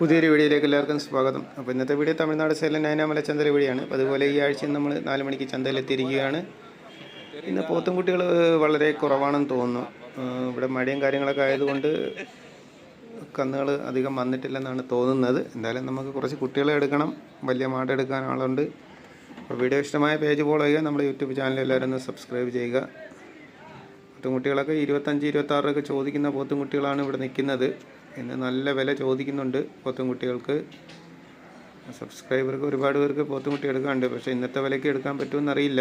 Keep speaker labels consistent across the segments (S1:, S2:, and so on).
S1: പുതിയൊരു വീഡിയോയിലേക്ക് എല്ലാവർക്കും സ്വാഗതം. അപ്പോൾ ഇന്നത്തെ വീഡിയോ തമിഴ്നാട് സേലം നയനാമല ചന്തല വീഡിയോയാണ്. അപ്പോൾ അതുപോലെ ഈ ആഴ്ച നമ്മൾ നാല് മണിക്ക് ചന്തയിലെത്തിയിരിക്കുകയാണ്. ഇന്ന് പോത്തുംകുട്ടികൾ വളരെ കുറവാണെന്ന് തോന്നുന്നു. ഇവിടെ മഴയും കാര്യങ്ങളൊക്കെ ആയതുകൊണ്ട് കന്നുകൾ അധികം വന്നിട്ടില്ലെന്നാണ് തോന്നുന്നത്. എന്തായാലും നമുക്ക് കുറച്ച് കുട്ടികളെ എടുക്കണം. വലിയ മാട് എടുക്കാൻ ആളുണ്ട്. അപ്പോൾ വീഡിയോ ഇഷ്ടമായ പേജ് ഫോളോ ചെയ്യുക. നമ്മുടെ യൂട്യൂബ് ചാനൽ എല്ലാവരും ഒന്ന് സബ്സ്ക്രൈബ് ചെയ്യുക. പോത്തുംകുട്ടികളൊക്കെ ഇരുപത്തഞ്ച് ഇരുപത്താറൊക്കെ ചോദിക്കുന്ന പോത്തുംകുട്ടികളാണ് ഇവിടെ നിൽക്കുന്നത്. ഇന്ന് നല്ല വില ചോദിക്കുന്നുണ്ട് പോത്തുംകുട്ടികൾക്ക്. സബ്സ്ക്രൈബർക്ക് ഒരുപാട് പേർക്ക് പോത്തുംകുട്ടി എടുക്കാറുണ്ട് പക്ഷേ ഇന്നത്തെ വിലയ്ക്ക് എടുക്കാൻ പറ്റുമെന്നറിയില്ല.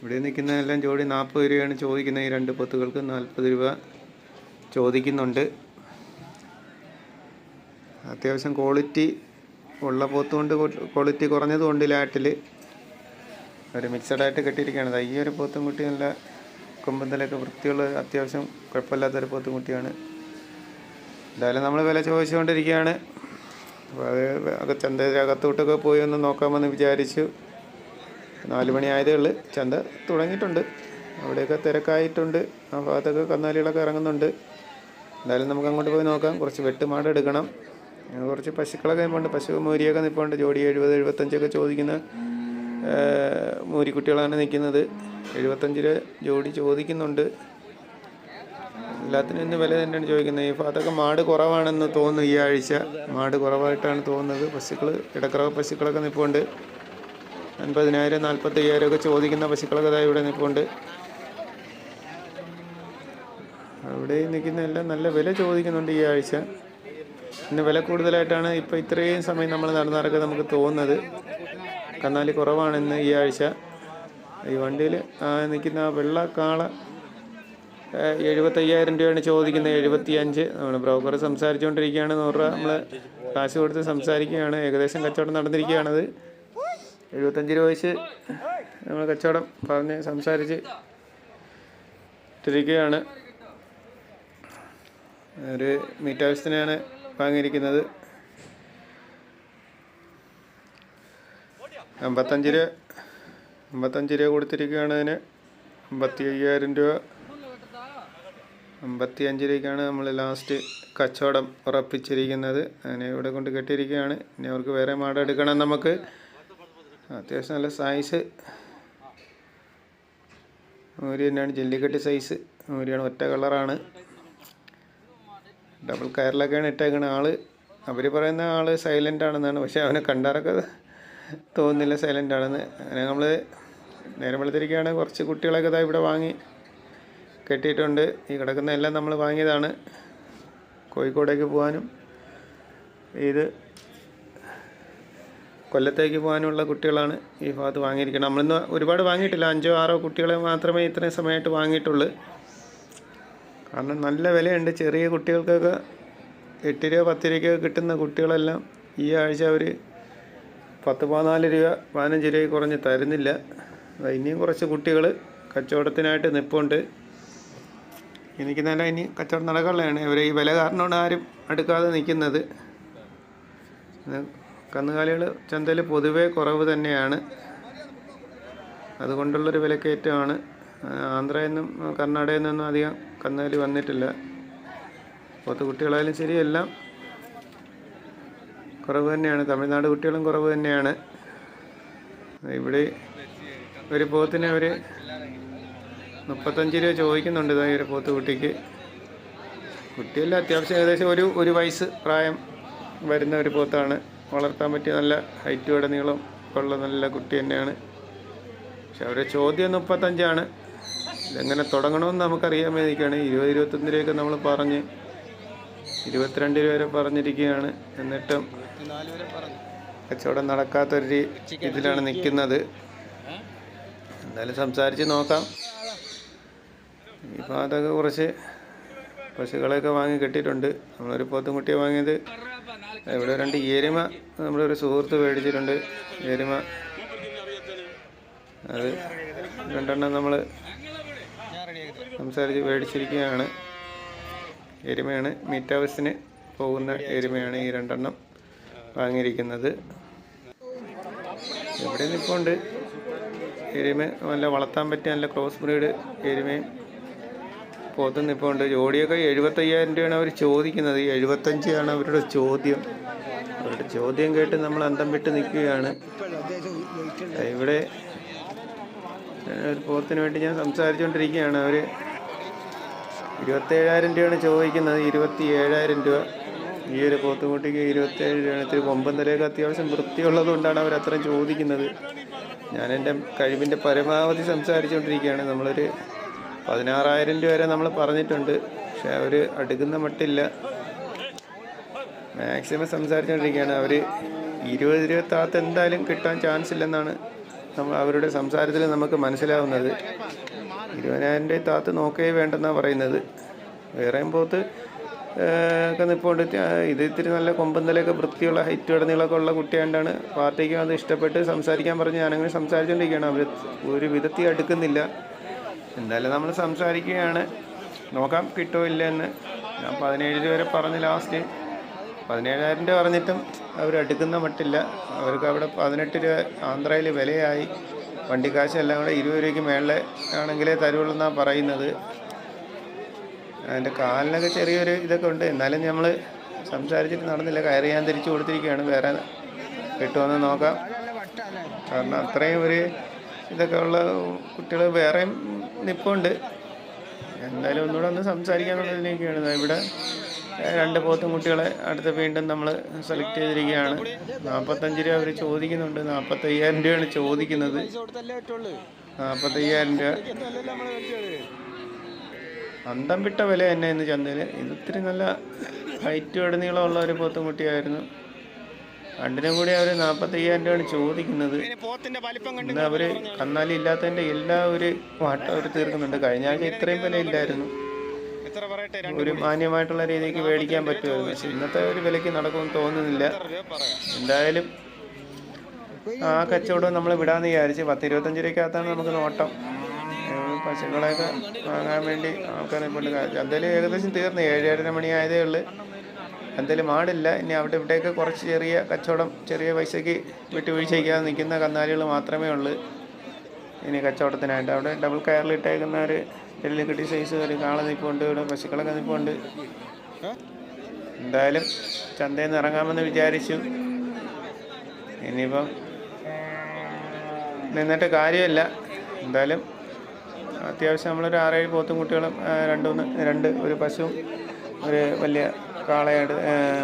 S1: ഇവിടെ നിൽക്കുന്നതെല്ലാം ജോഡി നാൽപ്പത് രൂപയാണ് ചോദിക്കുന്നത്. ഈ രണ്ട് പോത്തുകൾക്ക് നാൽപ്പത് രൂപ ചോദിക്കുന്നുണ്ട്. അത്യാവശ്യം ക്വാളിറ്റി ഉള്ള പോത്തുകൊണ്ട് ക്വാളിറ്റി കുറഞ്ഞതുകൊണ്ട് ലാറ്റിൽ ഒരു മിക്സഡായിട്ട് കെട്ടിയിരിക്കുകയാണ്. ഈ ഒരു പോത്തും കുട്ടി നല്ല കൊമ്പന്തലൊക്കെ വൃത്തിയുള്ള അത്യാവശ്യം കുഴപ്പമില്ലാത്തൊരു പോത്തും കുട്ടിയാണ്. എന്തായാലും നമ്മൾ വില ചോദിച്ചുകൊണ്ടിരിക്കുകയാണ്. അപ്പോൾ അത് ചന്ത അകത്തോട്ടൊക്കെ പോയി ഒന്ന് നോക്കാമെന്ന് വിചാരിച്ചു. നാല് മണി ആയതേ ഉള്ളൂ. ചന്ത തുടങ്ങിയിട്ടുണ്ട്. അവിടെയൊക്കെ തിരക്കായിട്ടുണ്ട്. ആ ഭാഗത്തൊക്കെ കന്നാലികളൊക്കെ ഇറങ്ങുന്നുണ്ട്. എന്തായാലും നമുക്ക് അങ്ങോട്ട് പോയി നോക്കാം. കുറച്ച് വെട്ടുമാട് എടുക്കണം. കുറച്ച് പശുക്കളൊക്കെ നിൽപ്പുണ്ട് പശു മൂരിയൊക്കെ നിൽപ്പുണ്ട് ജോഡി എഴുപത് എഴുപത്തഞ്ചൊക്കെ ചോദിക്കുന്ന മൂരിക്കുട്ടികളാണ് നിൽക്കുന്നത്. എഴുപത്തഞ്ച് രൂപ ജോഡി ചോദിക്കുന്നുണ്ട്. എല്ലാത്തിനും ഇന്ന് വില തന്നെയാണ് ചോദിക്കുന്നത്. ഈ ഭാഗത്തൊക്കെ മാട് കുറവാണെന്ന് തോന്നുന്നു ഈ ആഴ്ച. മാട് കുറവായിട്ടാണ് തോന്നുന്നത്. പശുക്കൾ ഇടക്കറവ പശുക്കളൊക്കെ നിൽപ്പുണ്ട് അൻപതിനായിരം നാൽപ്പത്തയ്യായിരം ഒക്കെ ചോദിക്കുന്ന പശുക്കളൊക്കെ ദാ ഇവിടെ നിൽപ്പുണ്ട് അവിടെ നിൽക്കുന്ന എല്ലാം നല്ല വില ചോദിക്കുന്നുണ്ട് ഈ ആഴ്ച. ഇന്ന് വില കൂടുതലായിട്ടാണ് ഇപ്പോൾ ഇത്രയും സമയം നമ്മൾ നടന്നിറക്കുക നമുക്ക് തോന്നുന്നത്. കന്നാലി കുറവാണെന്ന് ഈ ആഴ്ച ഈ വണ്ടിയിൽ നിൽക്കുന്ന വെള്ള കാള എഴുപത്തയ്യായിരം രൂപയാണ് ചോദിക്കുന്നത്. എഴുപത്തി അഞ്ച് നമ്മൾ ബ്രോക്കർ സംസാരിച്ചുകൊണ്ടിരിക്കുകയാണ്. നൂറ് രൂപ നമ്മൾ കാശ് കൊടുത്ത് സംസാരിക്കുകയാണ്. ഏകദേശം കച്ചവടം നടന്നിരിക്കുകയാണത് എഴുപത്തഞ്ച് രൂപ വെച്ച് നമ്മൾ കച്ചവടം പറഞ്ഞ് സംസാരിച്ച് ഇട്ടിരിക്കുകയാണ്. ഒരു മീറ്റ് ആവശ്യത്തിനാണ് വാങ്ങിയിരിക്കുന്നത് അമ്പത്തഞ്ച് രൂപ അമ്പത്തഞ്ച് രൂപ കൊടുത്തിരിക്കുകയാണ് അതിന്. അമ്പത്തി അയ്യായിരം രൂപ. അമ്പത്തി അഞ്ച് രൂപയ്ക്കാണ് നമ്മൾ ലാസ്റ്റ് കച്ചവടം ഉറപ്പിച്ചിരിക്കുന്നത്. അതിനെ ഇവിടെ കൊണ്ട് കെട്ടിയിരിക്കുകയാണ്. ഇനി അവർക്ക് വേറെ മാട എടുക്കണം നമുക്ക്. അത്യാവശ്യം നല്ല സൈസ് ഒരു തന്നെയാണ്. ജെല്ലിക്കെട്ട് സൈസ് ഒരു ഒറ്റ കളറാണ് ഡബിൾ കയറിലൊക്കെയാണ് ഇട്ടേക്കണ. ആൾ അവർ പറയുന്ന ആൾ സൈലന്റ് ആണെന്നാണ്. പക്ഷേ അവനെ കണ്ടാറൊക്കെ തോന്നുന്നില്ല സൈലന്റ് ആണെന്ന്. അങ്ങനെ നമ്മൾ നേരം വെളുത്തിരിക്കുകയാണ്. കുറച്ച് കുട്ടികളൊക്കെ ഇതാ ഇവിടെ വാങ്ങി കെട്ടിയിട്ടുണ്ട്. ഈ കിടക്കുന്ന എല്ലാം നമ്മൾ വാങ്ങിയതാണ്. കോഴിക്കോടേക്ക് പോകാനും ഇത് കൊല്ലത്തേക്ക് പോകാനുള്ള കുട്ടികളാണ് ഈ ഭാഗത്ത് വാങ്ങിയിരിക്കുന്നത്. നമ്മളിന്ന് ഒരുപാട് വാങ്ങിയിട്ടില്ല. അഞ്ചോ ആറോ കുട്ടികളെ മാത്രമേ ഇത്രയും സമയമായിട്ട് വാങ്ങിയിട്ടുള്ളൂ. കാരണം നല്ല വിലയുണ്ട്. ചെറിയ കുട്ടികൾക്കൊക്കെ എട്ട് രൂപ പത്ത് രൂപയ്ക്കൊക്കെ കിട്ടുന്ന കുട്ടികളെല്ലാം ഈ ആഴ്ച അവർ പത്ത് പതിനാല് രൂപ പതിനഞ്ച് രൂപ കുറഞ്ഞ് തരുന്നില്ല. ഇനിയും കുറച്ച് കുട്ടികൾ കച്ചവടത്തിനായിട്ട് നിൽപ്പുണ്ട് എനിക്ക് നല്ല ഇനി കച്ചവടം നടക്കാനുള്ളതാണ്. ഇവർ ഈ വില കാരണമാണ് ആരും അടുക്കാതെ നിൽക്കുന്നത്. കന്നുകാലികൾ ചന്തയിൽ പൊതുവേ കുറവ് തന്നെയാണ്. അതുകൊണ്ടുള്ളൊരു വിലക്കയറ്റമാണ്. ആന്ധ്രയിൽ നിന്നും കർണാടകയിൽ നിന്നും അധികം കന്നുകാലി വന്നിട്ടില്ല. പോത്ത് കുട്ടികളായാലും ശരി എല്ലാം കുറവ് തന്നെയാണ്. തമിഴ്നാട് കുട്ടികളും കുറവ് തന്നെയാണ്. ഇവിടെ ഒരു പോത്തിന് അവർ മുപ്പത്തഞ്ച് രൂപ ചോദിക്കുന്നുണ്ട് ഇതാ ഈ ഒരു പോത്ത് കുട്ടിക്ക്. കുട്ടിയല്ല അത്യാവശ്യം ഏകദേശം ഒരു ഒരു വയസ്സ് പ്രായം വരുന്ന ഒരു പോത്താണ്. വളർത്താൻ പറ്റിയ നല്ല ഹൈറ്റ് നീളം ഉള്ള നല്ല കുട്ടി തന്നെയാണ്. പക്ഷെ അവരുടെ ചോദ്യം മുപ്പത്തഞ്ചാണ്. ഇതെങ്ങനെ തുടങ്ങണമെന്ന് നമുക്കറിയാൻ വേണ്ടിയിരിക്കുകയാണ് ഇരുപത് ഇരുപത്തൊന്ന് രൂപയൊക്കെ നമ്മൾ പറഞ്ഞ് ഇരുപത്തിരണ്ട് രൂപ വരെ പറഞ്ഞിരിക്കുകയാണ്. എന്നിട്ടും കച്ചവടം നടക്കാത്തൊരു ഇതിലാണ് നിൽക്കുന്നത്. എന്തായാലും സംസാരിച്ച് നോക്കാം. ഈ അതൊക്കെ കുറച്ച് പശുക്കളെയൊക്കെ വാങ്ങി കെട്ടിയിട്ടുണ്ട്. നമ്മളൊരു പോത്തുംകുട്ടിയെ വാങ്ങിയത് ഇവിടെ രണ്ട് എരുമ നമ്മുടെ ഒരു സുഹൃത്ത് മേടിച്ചിട്ടുണ്ട്. എരുമ അത് രണ്ടെണ്ണം നമ്മൾ സംസാരിച്ച് മേടിച്ചിരിക്കുകയാണ് എരുമയാണ്. മീറ്റ് ഹൗസിന് പോകുന്ന എരുമയാണ് ഈ രണ്ടെണ്ണം വാങ്ങിയിരിക്കുന്നത്. ഇവിടെ നിൽക്കൊണ്ട് എരുമ നല്ല വളർത്താൻ പറ്റിയ നല്ല ക്രോസ് ബ്രീഡ് എരുമയും പോത്തും നിൽപ്പുണ്ട്. ജോഡിയൊക്കെ എഴുപത്തയ്യായിരം രൂപയാണ് അവർ ചോദിക്കുന്നത്. എഴുപത്തഞ്ചാണ് അവരുടെ ചോദ്യം. അവരുടെ ചോദ്യം കേട്ട് നമ്മൾ അന്തം വിട്ട് നിൽക്കുകയാണ്. ഇവിടെ ഒരു പോത്തിന് വേണ്ടി ഞാൻ സംസാരിച്ചുകൊണ്ടിരിക്കുകയാണ്. അവർ ഇരുപത്തേഴായിരം രൂപയാണ് ചോദിക്കുന്നത്. ഇരുപത്തി ഏഴായിരം രൂപ. ഈ ഒരു പോത്തുകുട്ടിക്ക് ഇരുപത്തേഴ് രൂപയാണ്. ഇത്തിരി കൊമ്പൻ തലയൊക്കെ അത്യാവശ്യം വൃത്തിയുള്ളത് കൊണ്ടാണ് അവർ അത്രയും ചോദിക്കുന്നത്. ഞാൻ എന്റെ കഴിവിന്റെ പരമാവധി സംസാരിച്ചുകൊണ്ടിരിക്കുകയാണ്. നമ്മളൊരു പതിനാറായിരം രൂപ വരെ നമ്മൾ പറഞ്ഞിട്ടുണ്ട്. പക്ഷെ അവർ അടുക്കുന്ന മട്ടില്ല. മാക്സിമം സംസാരിച്ചുകൊണ്ടിരിക്കുകയാണ്. അവർ ഇരുപത് രൂപ താത്ത് എന്തായാലും കിട്ടാൻ ചാൻസ് ഇല്ലെന്നാണ് നമ്മൾ അവരുടെ സംസാരത്തിൽ നമുക്ക് മനസ്സിലാവുന്നത്. ഇരുപതിനായിരം രൂപ താത്ത് നോക്കേ വേണ്ടെന്നാണ് പറയുന്നത്. വേറെയും പോത്ത് ഒക്കെ നിൽപ്പുണ്ട് ഇത് ഇത്തിരി നല്ല കൊമ്പന്തലൊക്കെ വൃത്തിയുള്ള ഹൈറ്റ് ഇടനീളമൊക്കെ ഉള്ള കുട്ടിയാണ്ടാണ് പാർട്ടിക്ക് അത് ഇഷ്ടപ്പെട്ട് സംസാരിക്കാൻ പറഞ്ഞ് ഞാനങ്ങനെ സംസാരിച്ചുകൊണ്ടിരിക്കുകയാണ് അവർ ഒരു വിധത്തിൽ അടുക്കുന്നില്ല. എന്തായാലും നമ്മൾ സംസാരിക്കുകയാണ്. നോക്കാം കിട്ടുമോ ഇല്ല എന്ന് ഞാൻ പതിനേഴ് വരെ പറഞ്ഞ് ലാസ്റ്റ്. പതിനേഴായിരം രൂപ പറഞ്ഞിട്ടും അവർ എടുക്കുന്ന മട്ടില്ല. അവർക്ക് അവിടെ പതിനെട്ട് രൂപ ആന്ധ്രയിൽ വിലയായി. വണ്ടിക്കാശ് എല്ലാം കൂടെ ഇരുപത് രൂപയ്ക്ക് മേളിലെ ആണെങ്കിലേ തരുള്ളൂ എന്നാണ് പറയുന്നത്. അതിന്റെ കാലിനൊക്കെ ചെറിയൊരു ഇതൊക്കെ ഉണ്ട്. എന്നാലും നമ്മൾ സംസാരിച്ചിട്ട് നടന്നില്ല. കയറി ഞാൻ തിരിച്ചു കൊടുത്തിരിക്കുകയാണ്. വേറെ കിട്ടുമെന്ന് നോക്കാം. കാരണം അത്രയും ഒരു ഇതൊക്കെ ഉള്ള കുട്ടികൾ വേറെയും നിപ്പുണ്ട്. എന്തായാലും ഒന്നുകൂടെ ഒന്ന് സംസാരിക്കാന്നുള്ളതിലേക്കാണ് ഇവിടെ രണ്ട് പോത്തും കുട്ടികളെ അടുത്ത് വീണ്ടും നമ്മൾ സെലക്ട് ചെയ്തിരിക്കുകയാണ്. നാൽപ്പത്തഞ്ച് രൂപ അവർ ചോദിക്കുന്നുണ്ട്. നാൽപ്പത്തയ്യായിരം രൂപയാണ് ചോദിക്കുന്നത്. നാൽപ്പത്തയ്യായിരം രൂപ. അന്തം വിട്ട വില തന്നെ ഇന്ന് ചന്തയിൽ ഇത് ഇത്തിരി നല്ല ഹൈറ്റ് ഇടനീളമുള്ള ഒരു പോത്തും കുട്ടിയായിരുന്നു. രണ്ടിനും കൂടി അവർ നാൽപ്പത്തയ്യായിരം രൂപയാണ് ചോദിക്കുന്നത്. ഇന്ന് അവർ കന്നാലി ഇല്ലാത്തതിന്റെ എല്ലാ ഒരു വാട്ടം അവർ തീർക്കുന്നുണ്ട്. കഴിഞ്ഞ ആഴ്ച ഇത്രയും വില ഇല്ലായിരുന്നു ഒരു മാന്യമായിട്ടുള്ള രീതിക്ക് മേടിക്കാൻ പക്ഷെ ഇന്നത്തെ ഒരു വിലയ്ക്ക് നടക്കുമെന്ന് തോന്നുന്നില്ല. എന്തായാലും ആ കച്ചവടം നമ്മൾ വിടാന്ന് വിചാരിച്ച് പത്ത് ഇരുപത്തഞ്ച് രൂപയ്ക്കകത്താണ് നമുക്ക് നോട്ടം. പശുക്കളെയൊക്കെ വാങ്ങാൻ വേണ്ടി ആൾക്കാരെ കൊണ്ട് എന്തായാലും ഏകദേശം തീർന്നു. ഏഴര മണി ആയതേ ഉള്ളൂ. എന്തായാലും ആടില്ല ഇനി അവിടെ ഇവിടെയൊക്കെ കുറച്ച് ചെറിയ കച്ചവടം ചെറിയ പൈസയ്ക്ക് വിട്ടുവീഴ്ചയ്ക്കാതെ നിൽക്കുന്ന കന്നാലികൾ മാത്രമേ ഉള്ളൂ. ഇനി കച്ചവടത്തിനായിട്ട് അവിടെ ഡബിൾ കയറിലിട്ടേക്കുന്ന ഒരു എല്ലിൽ കിട്ടിയ സൈസ് ഒരു കാള നിൽപ്പുണ്ട് ഇവിടെ പശുക്കളൊക്കെ നിൽപ്പുണ്ട് എന്തായാലും ചന്തയിൽ നിന്ന് ഇറങ്ങാമെന്ന് വിചാരിച്ചു. ഇനിയിപ്പം നിന്നിട്ട് കാര്യമില്ല. എന്തായാലും അത്യാവശ്യം നമ്മളൊരു ആറേഴ് പോത്തും കുട്ടികളും രണ്ടുമൂന്ന് രണ്ട് ഒരു പശുവും ഒരു വലിയ കാളയെടു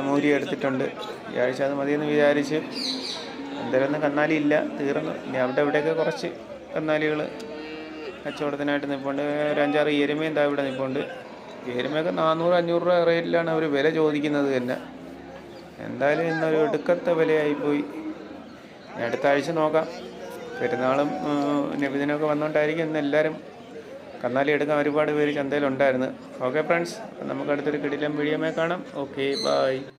S1: മൂരി എടുത്തിട്ടുണ്ട്. ഈ അത് മതിയെന്ന് വിചാരിച്ച്. എന്തായാലും ഒന്നും കന്നാലി ഇല്ല തീർന്നു. ഇനി അവിടെ ഇവിടെയൊക്കെ കുറച്ച് കന്നാലികൾ കച്ചവടത്തിനായിട്ട് നിൽപ്പുണ്ട് ഒരു അഞ്ചാറ് എരുമയും താ ഇവിടെ നിൽപ്പുണ്ട് എരുമയൊക്കെ നാനൂറ് അഞ്ഞൂറ് രൂപ റേറ്റിലാണ് അവർ വില ചോദിക്കുന്നത് തന്നെ. എന്തായാലും ഇന്നൊരു ഒടുക്കത്തെ വിലയായിപ്പോയി. അടുത്ത ആഴ്ച നോക്കാം. പെരുന്നാളും നബിദിനൊക്കെ വന്നുകൊണ്ടായിരിക്കും ഇന്ന് എല്ലാവരും കന്നാലി എടുക്കാൻ ഒരുപാട് പേര് ചന്തയിലുണ്ടായിരുന്നു. ഓക്കെ ഫ്രണ്ട്സ് നമുക്ക് അടുത്തൊരു കിടിലം വീഡിയോമേ കാണാം. Okay bye